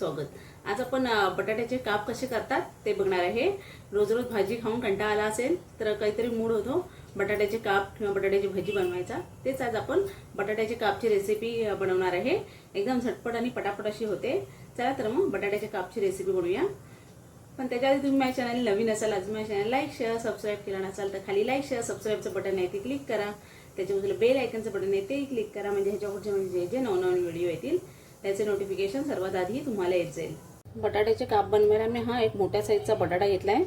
स्वागत. आज आपण बटाट्याचे काप कसे करतात ते बघणार आहे. रोज रोज भाजी खाऊन कंटाळा आला असेल तर काहीतरी मूड होतो बटाट्याचे काप किंवा बटाट्याची भाजी बनवायचा. तेच आज आपण बटाट्याचे कापची रेसिपी बनवणार आहे. एकदम झटपट आणि पटापट अशी होते. चला तर मग बटाट्याच्या कापची रेसिपी बनवूया. पण त्याच्या आधी तुम्ही माझ्या चॅनल नवीन असाल अजून माझ्या चॅनल लाईक शेअर सबस्क्राईब केलं नसाल तर खाली लाईक शेअर सबस्क्राईबचं बटन आहे ते क्लिक करा. त्याच्या बाजूला बेल आयकनचं बटन आहे ते क्लिक करा. म्हणजे ह्याच्यावरचे म्हणजे जे जे नवनवीन व्हिडिओ येतील त्याचे नोटिफिकेशन सर्वात आधी तुम्हाला येत जाईल बटाट्याचे काप बनवायला मी हा एक मोठ्या साईजचा बटाटा घेतला आहे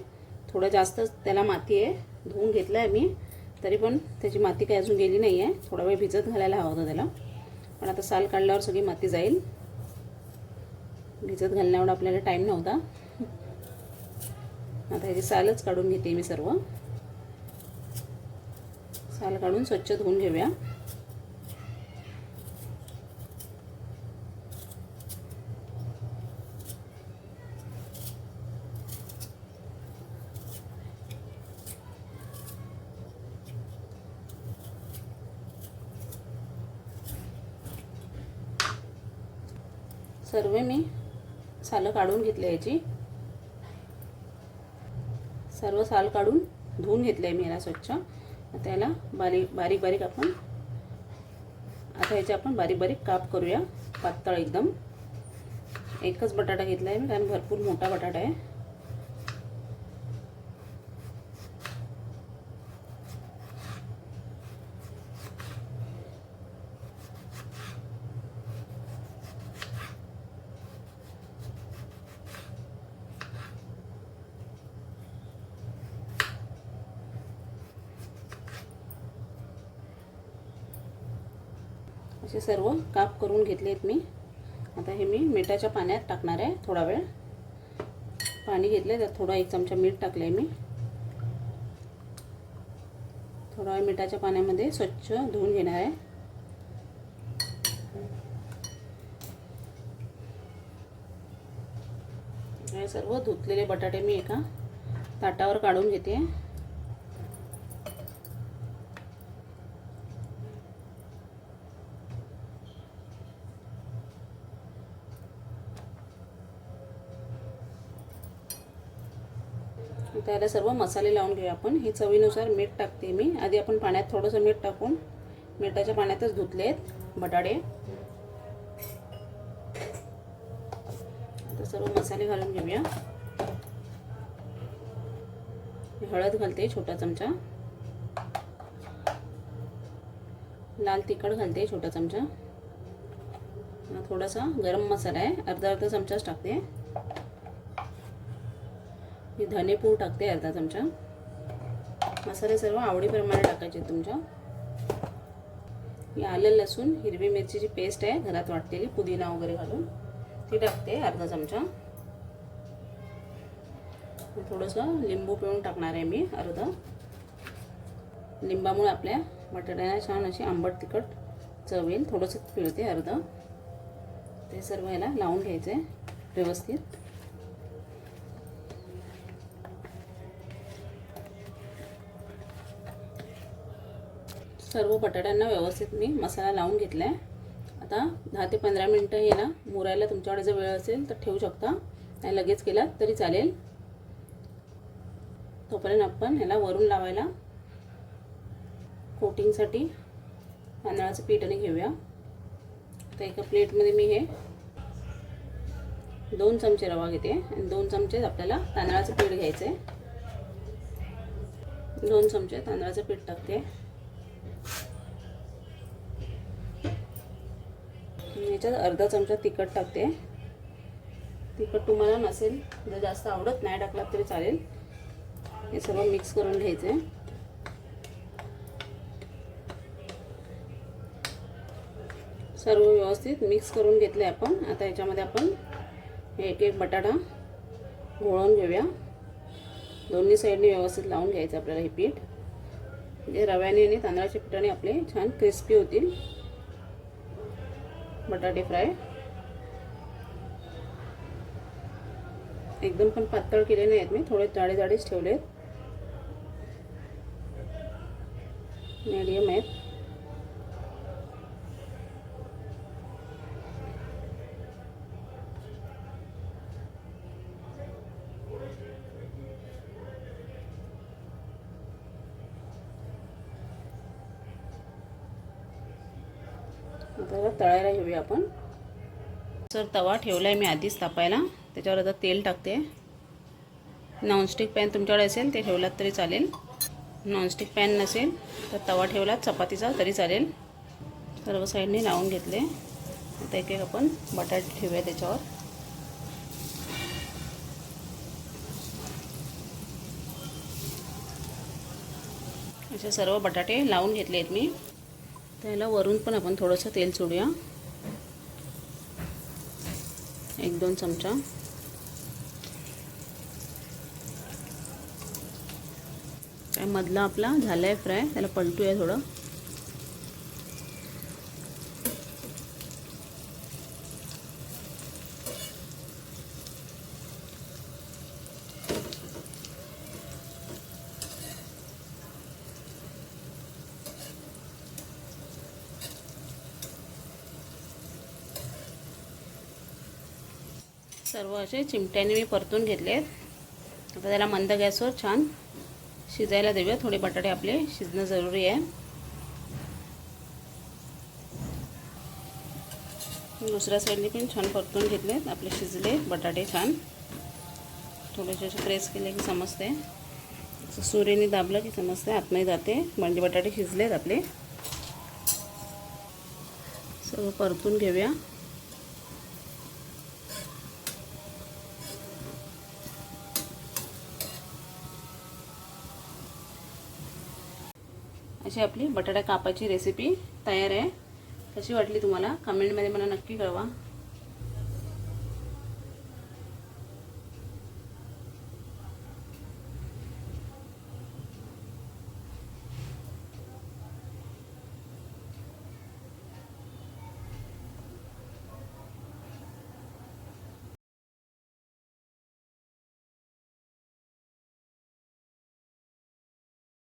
थोडा जास्त त्याला माती आहे. धुवून घेतला आहे मी. तरी पण त्याची माती काही अजून गेली नाही आहे थोडा वेळ भिजत घालायला हवा होता त्याला. पण आता साल काढल्यावर सगळी माती जाईल. भिजत घालण्यावर आपल्याला टाईम नव्हता. आता ह्याची सालच काढून घेते मी सर्व. साल काढून स्वच्छ धुवून घेऊया. सर्व मी सालं काढून घेतली याची. सर्व साल काढून धुवून घेतले मी याला स्वच्छ. आता याला बारीक बारीक बारीक आपण आता याचे आपण बारीक बारीक काप करूया पातळ एकदम. एकच बटाटा घेतला आहे मी कारण भरपूर मोठा बटाटा आहे. असे सर्व काप करून घेतले आहेत मी. आता हे मी मिठाच्या पाण्यात टाकणार आहे थोडा वेळ. पाणी घेतलं त्यात थोडा एक चमचा मीठ टाकलं आहे मी. थोडा वेळ मिठाच्या पाण्यामध्ये स्वच्छ धुवून घेणार आहे. हे सर्व धुतलेले बटाटे मी एका ताटावर काढून घेते. त्याला सर्व मसाले लावून घेऊया आपण. हे चवीनुसार मीठ टाकते मी. आधी आपण पाण्यात थोडंसं मीठ टाकून मिठाच्या पाण्यातच धुतले आहेत बटाटे. आता सर्व मसाले घालून घेऊया. हळद घालते छोटा चमचा. लाल तिखट घालते छोटा चमचा. थोडासा गरम मसाला आहे. अर्धा अर्धा चमचाच टाकते. मी धनेपूड टाकते अर्धा चमचा. मसाले सर्व आवडीप्रमाणे टाकायचे तुमच्या. मी आलं लसूण हिरवी मिरचीची पेस्ट आहे घरात वाटलेली पुदिना वगैरे घालून. ती टाकते अर्धा चमचा. थोडंसं लिंबू पिळून टाकणार आहे मी अर्धा. लिंबामुळे आपल्या बटाट्याला छान अशी आंबट तिखट चव येईल. थोडंसं पिळते अर्धं. ते सर्व ह्याला लावून घ्यायचं आहे व्यवस्थित. सर्व बटाट्यांना व्यवस्थित मी मसाला लावून घेतला आहे आता दहा ते पंधरा मिनटं याला मुरायला तुमच्याकडे जर वेळ असेल तर ठेवू शकता. नाही लगेच केला तरी चालेल. तोपर्यंत आपण ह्याला वरून लावायला कोटिंगसाठी तांदळाचं पीठ आणि घेऊया. आता एका प्लेटमध्ये मी हे दोन चमचे रवा घेते. आणि दोन चमचे आपल्याला तांदळाचं पीठ घ्यायचं आहे दोन चमचे तांदळाचं पीठ टाकते. याच्यात अर्धा चमचा तिखट टाकते. तिखट तुम्हाला नसेल जर जास्त आवडत नाही टाकलात तरी चालेल. हे सर्व मिक्स करून घ्यायचे. सर्व व्यवस्थित मिक्स करून घेतले आपण. आता याच्यामध्ये आपण एक एक बटाटा घोळून घेऊया. दोन्ही साईडने व्यवस्थित लावून घ्यायचं आपल्याला हे पीठ. म्हणजे रव्याने आणि तांदळाच्या पिठाने आपले छान क्रिस्पी होतील. बटाटे फ्राय. एकदम पण पातळ केले नाही आहेत मी थोडे जाडे जाडेच ठेवले आहेत मीडियम आहेत. आता तळायला घेऊया आपण. सर तवा ठेवला आहे मी आधीच तापायला. त्याच्यावर आता तेल टाकते. नॉनस्टिक पॅन तुमच्याकडे असेल ते ठेवलात तरी चालेल. नॉनस्टिक पॅन नसेल तर तवा ठेवलात चपातीचा तरी चालेल. सर्व साईडने लावून घेतले. आता एक एक आपण बटाटे ठेवूया त्याच्यावर. असे सर्व बटाटे लावून घेतले आहेत मी. त्याला वरून पण आपण थोडंसं तेल सोडूया. एक दोन चमचा. काय मधला आपला झाला आहे फ्राय त्याला पलटूया थोडं. सर्व असे चिमट्याने मी परतून घेतले आहेत. आता त्याला मंद गॅसवर छान शिजायला देऊया. थोडे बटाटे आपले शिजणं जरुरी आहे. दुसऱ्या साईडने पण छान परतून घेतलेत आपले शिजले बटाटे छान. थोडेसे असे प्रेस केले की समजते. सूर्यने दाबलं की समजते आतमध्ये जाते. म्हणजे बटाटे शिजलेत आपले. सर्व परतून घेऊया. अशी आपली बटाटा कापाची रेसिपी तयार आहे. कशी वाटली तुम्हाला? कमेंटमध्ये मला नक्की कळवा.